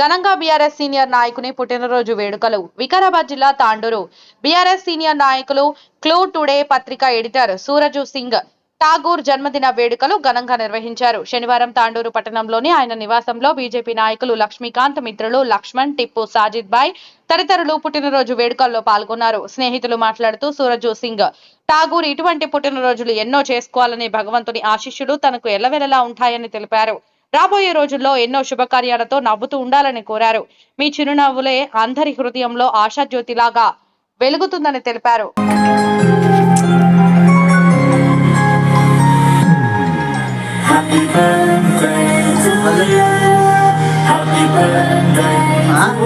ఘనంగా BRS senior నాయకుని పుట్టినరోజు వేడుకలు. వికారాబాద్ జిల్లా తాండూరు. బీఆర్ఎస్ సీనియర్ నాయకులు క్లూ టుడే పత్రిక ఎడిటర్ సూరజు సింగ్ ఠాగూర్ జన్మదిన వేడుకలు ఘనంగా నిర్వహించారు. శనివారం తాండూరు పట్టణంలోని ఆయన నివాసంలో బీజేపీ నాయకులు లక్ష్మీకాంత్ మిత్రులు లక్ష్మణ్ టిప్పు సాజిద్ బాయ్ తదితరులు పుట్టినరోజు వేడుకల్లో పాల్గొన్నారు. స్నేహితులు మాట్లాడుతూ సూరజు సింగ్ ఠాగూర్ ఇటువంటి పుట్టినరోజులు ఎన్నో చేసుకోవాలని భగవంతుని ఆశిష్యులు తనకు ఎల్లవెలలా ఉంటాయని తెలిపారు. రాబోయే రోజుల్లో ఎన్నో శుభకార్యాలతో నవ్వుతూ ఉండాలని కోరారు. మీ చిరునవ్వులే అందరి హృదయంలో ఆశాజ్యోతిలాగా వెలుగుతుందని తెలిపారు. Happy birthday to you. Happy birthday. to